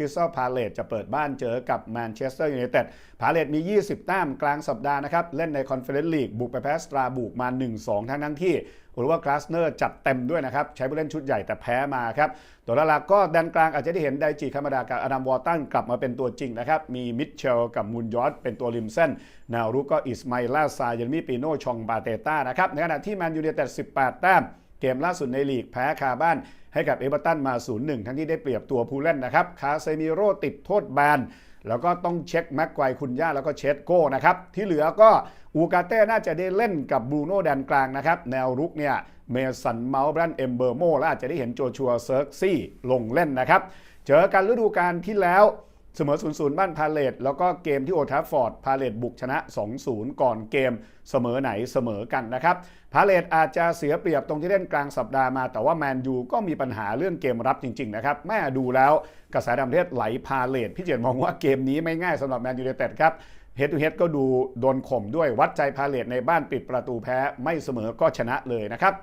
คริสตัลพาเลตจะเปิดบ้านเจอกับแมนเชสเตอร์ยูไนเต็ดพาเลตมี 20 แต้มกลางสัปดาห์นะครับ เล่นในคอนเฟอเรนซ์ลีกบุกไปแพ้สตราบุกมา 1-2 ทั้งทั้งที่หรือว่ากลาสเนอร์จัดเต็มด้วยนะครับ ใช้ผู้เล่นชุดใหญ่แต่แพ้มาครับ ตัวหลักๆก็แดนกลางอาจจะได้เห็นไดจิคามาดากับอดัมวอร์ตันกลับมาเป็นตัวจริงนะครับ มีมิทเชลกับมูนยอสเป็นตัวริมเส้นแนวรุกก็อิสมาอิลาซาเยนมีปีโนชองบาเตต้านะครับในขณะที่แมนยูไนเต็ด18 แต้ม เกมล่าสุดในลีกแพ้คาบ้านให้กับเอเวอร์ตันมา 0-1 ทั้งที่ได้เปรียบตัวผู้เล่นนะครับ คาเซมิโร่ติดโทษแบน แล้วก็ต้องเช็คแม็กไกวคุณย่าแล้วก็เชดโก้นะครับ ที่เหลือก็อูกาเต้น่าจะได้เล่นกับบรูโน่แดนกลางนะครับ แนวรุกเนี่ยเมสันเมาส์แบรนเอมเบอร์โมและอาจจะได้เห็นโจชัวเซิร์กซี่ลงเล่นนะครับ เจอกันฤดูกาลที่แล้ว เสมอ 0-0 บ้านพาเลตแล้วก็เกมที่โอทัฟฟอร์ดพาเลตบุกชนะ 2-0 ก่อนเกมเสมอไหนเสมอกันนะครับพาเลตอาจจะเสียเปรียบตรงที่เล่นกลางสัปดาห์มา แต่ว่าแมนยูก็มีปัญหาเรื่องเกมรับจริง ๆ นะครับ แม่ดูแล้วกระแสดำเทศไหลพาเลตพี่เจนมองว่าเกมนี้ไม่ง่ายสำหรับแมนยูไนเต็ดครับเฮดทูเฮดก็ดูโดนข่มด้วยวัดใจพาเลตในบ้านปิดประตูแพ้ไม่เสมอก็ชนะเลยนะครับ